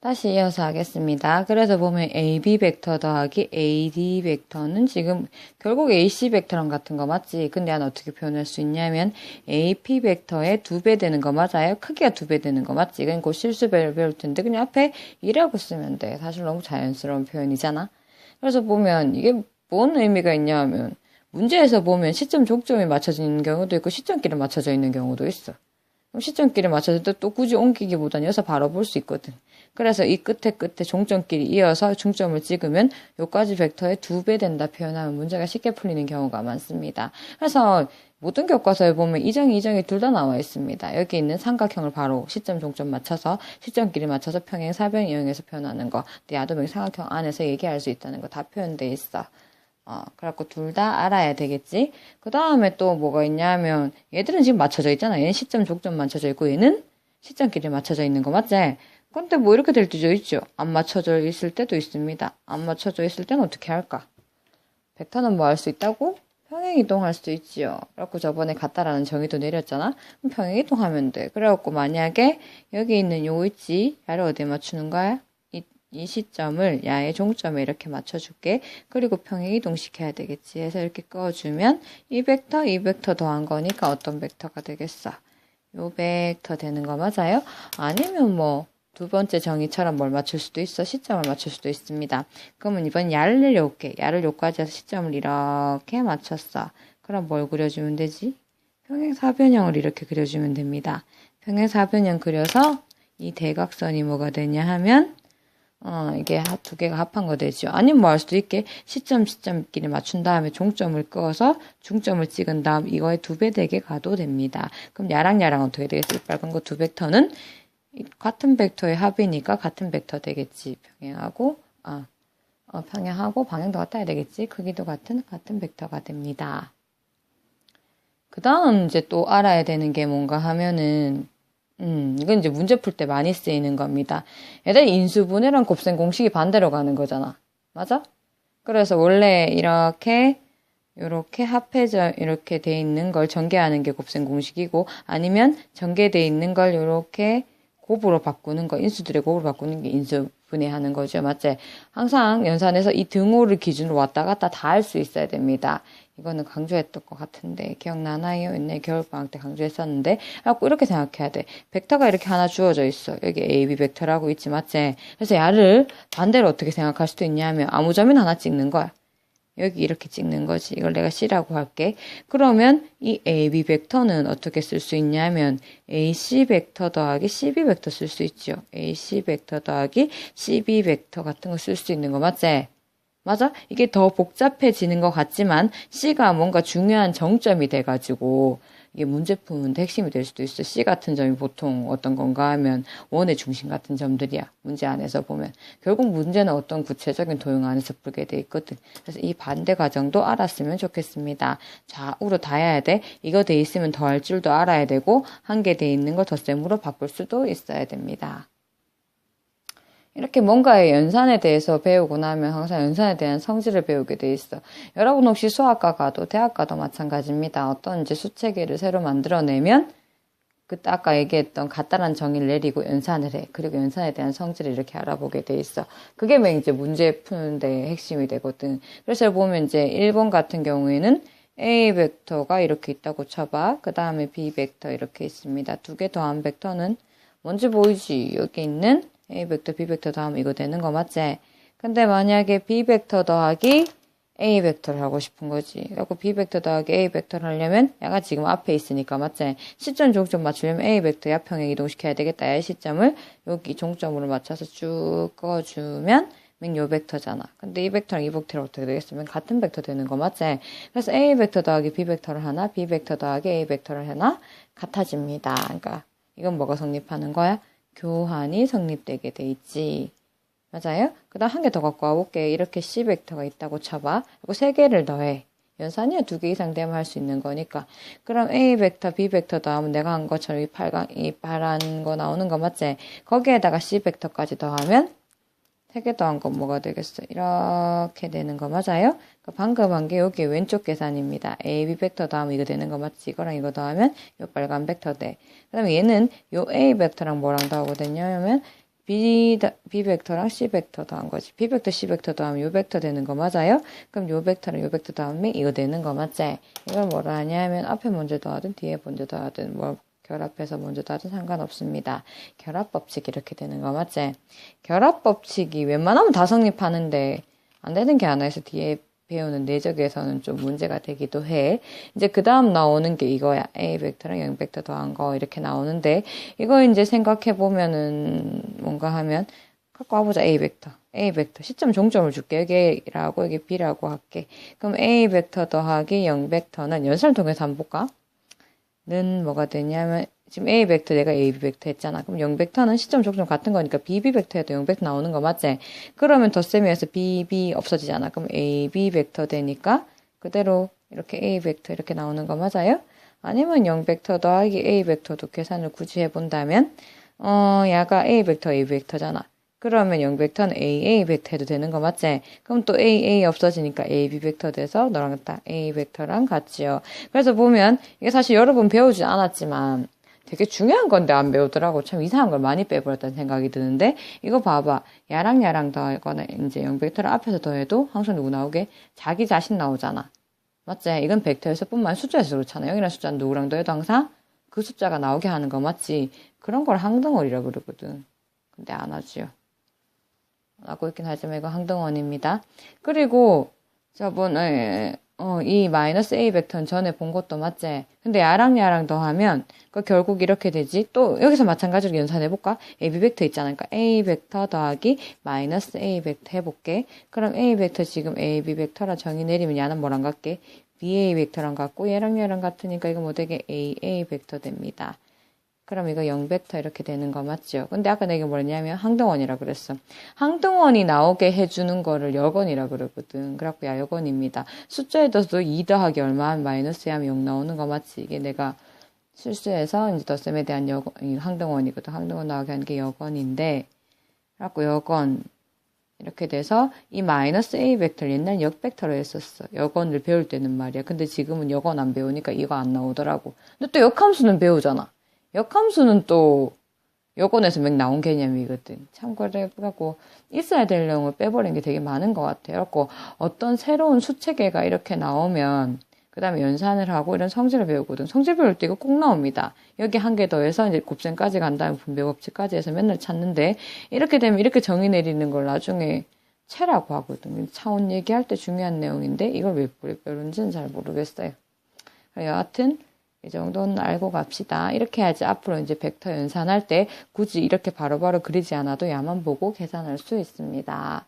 다시 이어서 하겠습니다. 그래서 보면 AB 벡터 더하기 AD 벡터는 지금 결국 AC 벡터랑 같은 거 맞지? 근데 난 어떻게 표현할 수 있냐면 AP 벡터의 두 배 되는 거 맞아요? 크기가 두 배 되는 거 맞지? 그냥 곧 실수 배울, 배울 텐데 그냥 앞에 2라고 쓰면 돼. 사실 너무 자연스러운 표현이잖아. 그래서 보면 이게 뭔 의미가 있냐면 문제에서 보면 시점 종점이 맞춰져 있는 경우도 있고 시점끼리 맞춰져 있는 경우도 있어. 시점끼리 맞춰질 때또 굳이 옮기기보다는 여기서 바로 볼 수 있거든. 그래서 이 끝에 끝에 종점끼리 이어서 중점을 찍으면 요까지 벡터의 두 배 된다 표현하면 문제가 쉽게 풀리는 경우가 많습니다. 그래서 모든 교과서에 보면 이정, 이정이 둘 다 나와 있습니다. 여기 있는 삼각형을 바로 시점, 종점 맞춰서 시점끼리 맞춰서 평행, 사변 이용해서 표현하는 거. 야도명 삼각형 안에서 얘기할 수 있다는 거 다 표현돼 있어. 어, 그래갖고 둘 다 알아야 되겠지. 그 다음에 또 뭐가 있냐면 얘들은 지금 맞춰져 있잖아. 얘는 시점, 종점 맞춰져 있고 얘는 시점끼리 맞춰져 있는 거 맞지? 근데 뭐 이렇게 될 때도 있죠. 안 맞춰져 있을 때도 있습니다. 안 맞춰져 있을 때는 어떻게 할까? 벡터는 뭐 할 수 있다고? 평행 이동할 수도 있지요. 그래갖고 저번에 같다라는 정의도 내렸잖아. 그럼 평행 이동하면 돼. 그래갖고 만약에 여기 있는 요 위치, 야를 어디에 맞추는 거야? 이, 이 시점을 야의 종점에 이렇게 맞춰줄게. 그리고 평행 이동시켜야 되겠지. 해서 이렇게 꺼주면 이 벡터, 이 벡터 더한 거니까 어떤 벡터가 되겠어? 요 벡터 되는 거 맞아요? 아니면 뭐, 두 번째 정의처럼 뭘 맞출 수도 있어. 시점을 맞출 수도 있습니다. 그러면 이번 야를 내려올게. 야를 요까지 해서 시점을 이렇게 맞췄어. 그럼 뭘 그려주면 되지? 평행사변형을 이렇게 그려주면 됩니다. 평행사변형 그려서 이 대각선이 뭐가 되냐 하면 어, 이게 두 개가 합한 거 되죠. 아니면 뭐 할 수도 있게 시점 시점끼리 맞춘 다음에 종점을 끄어서 중점을 찍은 다음 이거에 두배 되게 가도 됩니다. 그럼 야랑 야랑 어떻게 되겠어요? 빨간 거 두 벡터는 같은 벡터의 합이니까 같은 벡터 되겠지. 평행하고, 아, 어, 평행하고 방향도 같아야 되겠지. 크기도 같은, 같은 벡터가 됩니다. 그 다음 이제 또 알아야 되는 게 뭔가 하면은, 음, 이건 이제 문제 풀 때 많이 쓰이는 겁니다. 얘들 인수분해랑 곱셈 공식이 반대로 가는 거잖아. 맞아? 그래서 원래 이렇게, 이렇게 합해져, 이렇게 돼 있는 걸 전개하는 게 곱셈 공식이고, 아니면 전개돼 있는 걸 이렇게 곱으로 바꾸는 거, 인수들의 곱으로 바꾸는 게 인수 분해하는 거죠. 맞지? 항상 연산에서 이 등호를 기준으로 왔다 갔다 다 할 수 있어야 됩니다. 이거는 강조했던 것 같은데 기억나나요? 옛날 겨울방학 때 강조했었는데 그래갖고 이렇게 생각해야 돼. 벡터가 이렇게 하나 주어져 있어. 여기 AB 벡터라고 있지 맞지? 그래서 야를 반대로 어떻게 생각할 수도 있냐면 아무 점이나 하나 찍는 거야. 여기 이렇게 찍는 거지. 이걸 내가 C라고 할게. 그러면 이 AB 벡터는 어떻게 쓸 수 있냐면 AC 벡터 더하기 CB 벡터 쓸 수 있죠. AC 벡터 더하기 CB 벡터 같은 거 쓸 수 있는 거 맞지? 맞아? 이게 더 복잡해지는 것 같지만 C가 뭔가 중요한 정점이 돼가지고 이게 문제 푸는데 핵심이 될 수도 있어. C 같은 점이 보통 어떤 건가 하면 원의 중심 같은 점들이야. 문제 안에서 보면. 결국 문제는 어떤 구체적인 도형 안에서 풀게 돼 있거든. 그래서 이 반대 과정도 알았으면 좋겠습니다. 좌우로 다 해야 돼. 이거 돼 있으면 더할 줄도 알아야 되고 한 개 돼 있는 거 덧셈으로 바꿀 수도 있어야 됩니다. 이렇게 뭔가의 연산에 대해서 배우고 나면 항상 연산에 대한 성질을 배우게 돼 있어. 여러분 혹시 수학과 가도 대학 가도 마찬가지입니다. 어떤 이제 수체계를 새로 만들어내면 그때 아까 얘기했던 간단한 정의를 내리고 연산을 해. 그리고 연산에 대한 성질을 이렇게 알아보게 돼 있어. 그게 맨 이제 문제 푸는데 핵심이 되거든. 그래서 보면 이제 1번 같은 경우에는 A 벡터가 이렇게 있다고 쳐봐. 그 다음에 B 벡터 이렇게 있습니다. 두 개 더한 벡터는 뭔지 보이지? 여기 있는 A 벡터, B 벡터 더하면 이거 되는 거 맞지? 근데 만약에 B 벡터 더하기 A 벡터를 하고 싶은 거지. 그래갖고 B 벡터 더하기 A 벡터를 하려면 얘가 지금 앞에 있으니까 맞지? 시점 종점 맞추려면 A 벡터 옆평행 이동시켜야 되겠다. 이 시점을 여기 종점으로 맞춰서 쭉 꺼주면 맨요 벡터잖아. 근데 이 벡터랑 이 벡터를 어떻게 되겠으면 같은 벡터 되는 거 맞지? 그래서 A 벡터 더하기 B 벡터를 하나, B 벡터 더하기 A 벡터를 하나 같아집니다. 그러니까 이건 뭐가 성립하는 거야? 교환이 성립되게 돼 있지. 맞아요? 그 다음 한 개 더 갖고 와볼게. 이렇게 C 벡터가 있다고 쳐봐. 그리고 세 개를 더해. 연산이야 두 개 이상 되면 할 수 있는 거니까. 그럼 A 벡터, B 벡터 더하면 내가 한 것처럼 이 빨간, 이 파란 거 나오는 거 맞지? 거기에다가 C 벡터까지 더하면 세개 더한 건 뭐가 되겠어? 이렇게 되는 거 맞아요? 그러니까 방금 한 게 여기 왼쪽 계산입니다. A, B 벡터 더하면 이거 되는 거 맞지? 이거랑 이거 더하면 요 빨간 벡터 돼. 그 다음에 얘는 요 A 벡터랑 뭐랑 더하거든요. 하면 B, B 벡터랑 C 벡터 더한 거지. B 벡터, C 벡터 더하면 요 벡터 되는 거 맞아요? 그럼 요 벡터랑 요 벡터 더하면 이거 되는 거 맞지? 이걸 뭐라 하냐면 앞에 먼저 더하든 뒤에 먼저 더하든 뭐 결합해서 먼저 더하든 상관없습니다. 결합 법칙 이렇게 되는 거 맞지? 결합 법칙이 웬만하면 다 성립하는데 안 되는 게 하나 있어. 뒤에 배우는 내적에서는 좀 문제가 되기도 해. 이제 그 다음 나오는 게 이거야. A 벡터랑 0 벡터 더한 거 이렇게 나오는데 이거 이제 생각해 보면은 뭔가 하면 갖고 와보자 A 벡터. A 벡터 시점 종점을 줄게 여기라고 여기 B라고 할게. 그럼 A 벡터 더하기 0 벡터는 연산을 통해서 한번 볼까? 는 뭐가 되냐면 지금 A 벡터 내가 A, B 벡터 했잖아. 그럼 0 벡터는 시점 종점 같은 거니까 B, B 벡터에도 0 벡터 나오는 거 맞지? 그러면 덧셈에서 B, B 없어지잖아. 그럼 A, B 벡터 되니까 그대로 이렇게 A 벡터 이렇게 나오는 거 맞아요? 아니면 0 벡터 더하기 A 벡터도 계산을 굳이 해본다면 어, 야가 A 벡터, A 벡터잖아. 그러면 0 벡터는 A, A 벡터 해도 되는 거 맞지? 그럼 또 A, A 없어지니까 A, B 벡터 돼서 너랑 딱 A 벡터랑 같지요. 그래서 보면 이게 사실 여러 번 배우지 않았지만 되게 중요한 건데 안 배우더라고. 참 이상한 걸 많이 빼버렸다는 생각이 드는데 이거 봐봐. 야랑 야랑 더하거나 이제 0 벡터를 앞에서 더해도 항상 누구 나오게? 자기 자신 나오잖아. 맞지? 이건 벡터에서 뿐만 숫자에서 그렇잖아. 여기랑 숫자는 누구랑 더해도 항상 그 숫자가 나오게 하는 거 맞지? 그런 걸 항등월이라 그러거든. 근데 안 하지요. 하고 있긴 하지만 이거 항등원입니다. 그리고 저번에 어, 이 마이너스 A 벡터는 전에 본 것도 맞지? 근데 야랑 야랑 더하면 그 결국 이렇게 되지. 또 여기서 마찬가지로 연산해 볼까? AB 벡터 있잖아. 그러니까 A 벡터 더하기 마이너스 A 벡터 해볼게. 그럼 A 벡터 지금 AB 벡터라 정의 내리면 야는 뭐랑 같게? BA 벡터랑 같고 얘랑 얘랑 같으니까 이거 뭐 되게 AA 벡터 됩니다. 그럼 이거 0벡터 이렇게 되는 거 맞죠? 근데 아까 내가 뭐랬냐면 항등원이라 그랬어. 항등원이 나오게 해주는 거를 여건이라 그러거든. 그래갖고 야 여건입니다. 숫자에서도 2 더하기 얼마 마이너스 하면 0 나오는 거 맞지? 이게 내가 실수해서 이제 덧셈에 대한 여건, 항등원이거든. 항등원 나오게 하는 게 여건인데 그래갖고 여건 이렇게 돼서 이 마이너스 A 벡터를 옛날 역 벡터로 했었어. 여건을 배울 때는 말이야. 근데 지금은 여건 안 배우니까 이거 안 나오더라고. 근데 또 역함수는 배우잖아. 역함수는 또 여권에서 맹 나온 개념이거든. 참고를 해보고 있어야 될 내용을 빼버린 게 되게 많은 것 같아요. 그래고 어떤 새로운 수체계가 이렇게 나오면 그 다음에 연산을 하고 이런 성질을 배우거든. 성질 배울 때 이거 꼭 나옵니다. 여기 한 개 더해서 이제 곱셈까지 간 다음에 분배법칙까지 해서 맨날 찾는데 이렇게 되면 이렇게 정의 내리는 걸 나중에 채라고 하거든. 차원 얘기할 때 중요한 내용인데 이걸 왜 빼는지는 잘 모르겠어요. 여하튼 이 정도는 알고 갑시다. 이렇게 해야지 앞으로 이제 벡터 연산할 때 굳이 이렇게 바로바로 그리지 않아도 야만 보고 계산할 수 있습니다.